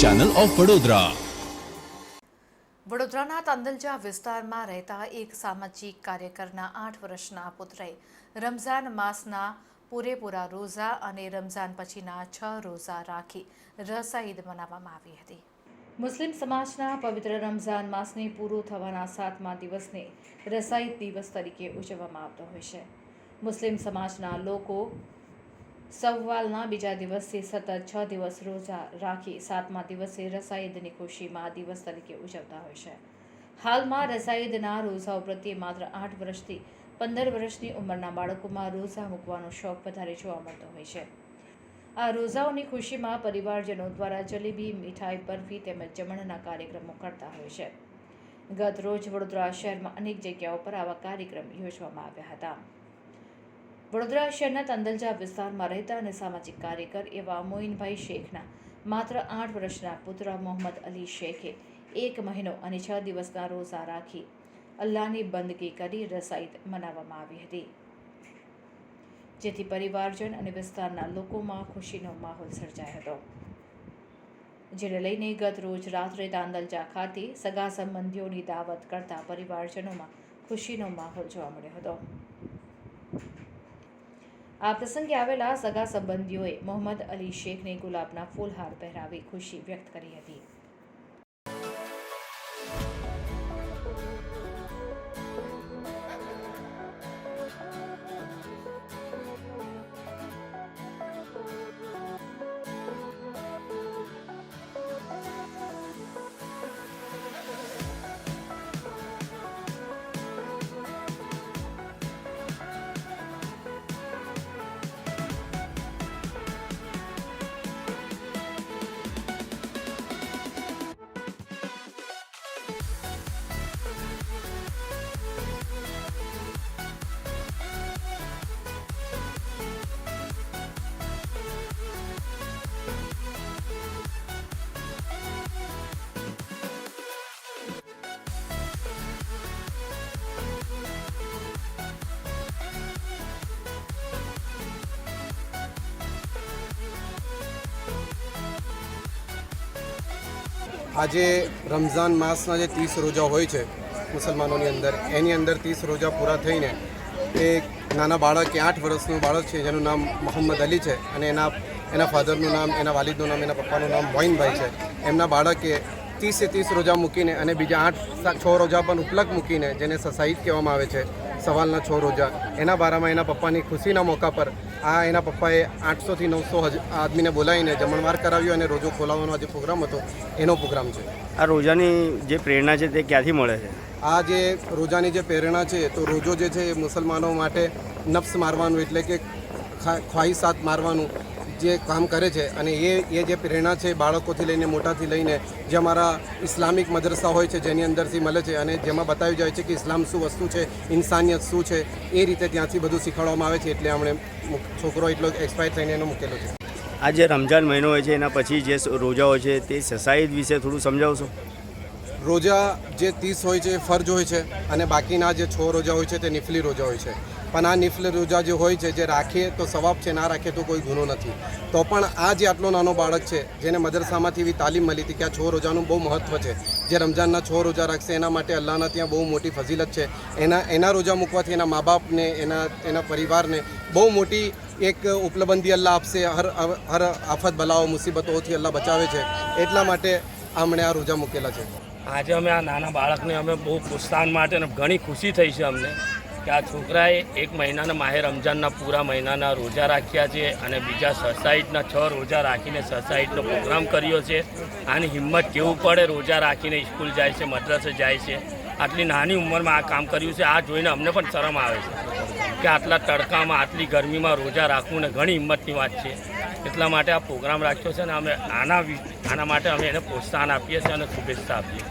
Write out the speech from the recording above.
Channel of Vadodara વડોદરાના તાંદલજા વિસ્તારમાં રહેતા એક સામાજિક કાર્યકરના આઠ વર્ષના પુત્રએ રમઝાન માસના પૂરેપૂરા રોઝા અને રમઝાન પછીના છ રોઝા રાખી રસા ઈદ મનાવવામાં આવી હતી. મુસ્લિમ સમાજના પવિત્ર રમઝાન માસને પૂરું થવાના સાતમા દિવસને રસાઈદ દિવસ તરીકે ઉજવવામાં આવતો હોય છે. મુસ્લિમ સમાજના લોકો સવ્વાલના બીજા દિવસથી સતત છ દિવસ રોજા રાખી સાતમા દિવસે રસાઈદની ખુશીમાં દિવસ તરીકે ઉજવતા હોય છે. હાલમાં રસાઈદના રોઝાઓ પ્રત્યે માત્ર આઠ વર્ષથી પંદર વર્ષની ઉંમરના બાળકોમાં રોઝા મૂકવાનો શોખ વધારે જોવા મળતો હોય છે. આ રોઝાઓની ખુશીમાં પરિવારજનો દ્વારા જલેબી, મીઠાઈ, બરફી તેમજ જમણના કાર્યક્રમો કરતા હોય છે. ગત રોજ વડોદરા શહેરમાં અનેક જગ્યાઓ પર આવા કાર્યક્રમ યોજવામાં આવ્યા હતા. વડોદરા શહેરના તંદલજા વિસ્તારમાં રહેતા અને સામાજિક કાર્યકર એવા મોઇનભાઈ શેખના માત્ર આઠ વર્ષના પુત્ર મોહમ્મદ અલી શેખે એક મહિનો અને છ દિવસના રોઝા રાખી અલ્લાહની બંદગી કરી રસાઈદ મનાવવામાં આવી હતી. જેથી પરિવારજન અને વિસ્તારના લોકોમાં ખુશીનો માહોલ સર્જાયો હતો. જેને લઈને ગત રોજ રાત્રે તાંદલજા ખાતે સગા સંબંધીઓની દાવત કરતા પરિવારજનોમાં ખુશીનો માહોલ જોવા મળ્યો હતો. આ પ્રસંગે આવેલા સગા સંબંધીઓએ મોહમ્મદ અલી શેખને ગુલાબના ફૂલહાર પહેરાવી ખુશી વ્યક્ત કરી હતી. આજે રમઝાન માસના જે ત્રીસ રોજા હોય છે મુસલમાનોની અંદર, એની અંદર ત્રીસ રોજા પૂરા થઈને એક નાના બાળક કે આઠ વર્ષનું બાળક છે, જેનું નામ મોહમ્મદ અલી છે અને એના એના ફાધરનું નામ, એના વાલિદનું નામ, એના પપ્પાનું નામ મોઇનભાઈ છે. એમના બાળકે ત્રીસે ત્રીસ રોજા મૂકીને અને બીજા આઠ છ રોજા પણ ઉપલબ્ધ મૂકીને જેને સસાઈદ કહેવામાં આવે છે, સવાલના છ રોજા. એના બારામાં એના પપ્પાની ખુશીના મોકા પર આ એના પપ્પાએ આઠસોથી નવસો હજ- આદમીને બોલાવીને જમણવાર કરાવ્યો અને રોજો ખોલાવવાનો જે પ્રોગ્રામ હતો. એનો પ્રોગ્રામ છે. આ રોજાની જે પ્રેરણા છે તે ક્યાંથી મળે છે? આ જે રોજાની જે પ્રેરણા છે તો રોજો જે છે એ મુસલમાનો માટે નફ્સ મારવાનું એટલે કે ખા- ખ્વાહિશાત મારવાનું જે કામ કરે છે અને એ એ જે પ્રેરણા છે બાળકોથી લઈને મોટાથી લઈને જે અમારા ઇસ્લામિક મદરસા હોય છે જેની અંદરથી મળે છે અને જેમાં બતાવી જાય છે કે ઇસ્લામ શું વસ્તુ છે ઇન્સાનિયત શું છે એ રીતે ત્યાંથી બધું શીખવાડવામાં આવે છે એટલે અમને છોકરો એટલો એક્સપાયર થઈને એનો મૂકેલો છે. આ જે રમજાન મહિનો હોય છે એના પછી જે રોજા હોય છે તે સસાઈદ વિશે થોડું સમજાવશો? રોજા જે ત્રીસ હોય છે એ ફરજ હોય છે અને બાકીના જે છ રોજા હોય છે તે નિફલી રોજા હોય છે. પણ આ નિફલી રોજા જે હોય છે, જે રાખીએ તો સવાબ છે, ના રાખીએ તો કોઈ ગુનો નથી. તો પણ આ જે આટલો નાનો બાળક છે, જેને મદરસામાંથી એવી તાલીમ મળી હતી કે આ છો રોજાનું બહુ મહત્ત્વ છે, જે રમજાનના છો રોજા રાખશે, એના માટે અલ્લાહના ત્યાં બહુ મોટી ફઝીલત છે. એના એના રોજા મૂકવાથી એના મા બાપને, એના એના પરિવારને બહુ મોટી એક ઉપલબંધી અલ્લાહ આપશે, હર હર આફત, બલાઓ, મુસીબતોથી અલ્લાહ બચાવે છે. એટલા માટે આમણે આ રોજા મૂકેલા છે. આજે અમે આ નાના બાળકને અમે બહુ પ્રોત્સાહન માટે ઘણી ખુશી થઈ છે અમને. કે આ છોકરાએ એક મહિનાના માહે રમજાનના પૂરા મહિનાના રોજા રાખ્યા છે અને બીજા સસાઈટના છ રોજા રાખીને સસાઈટનો પ્રોગ્રામ કર્યો છે. આની હિંમત કેવું પડે રોજા રાખીને સ્કૂલ જાય છે, મદ્રાસે જાય છે? આટલી નાની ઉંમરમાં આ કામ કર્યું છે, આ જોઈને અમને પણ શરમ આવે છે કે આટલા તડકામાં, આટલી ગરમીમાં રોજા રાખવું ને ઘણી હિંમતની વાત છે. એટલા માટે આ પ્રોગ્રામ રાખ્યો છે અને અમે આના આના માટે અમે એને પ્રોત્સાહન આપીએ છીએ અને શુભેચ્છા આપીએ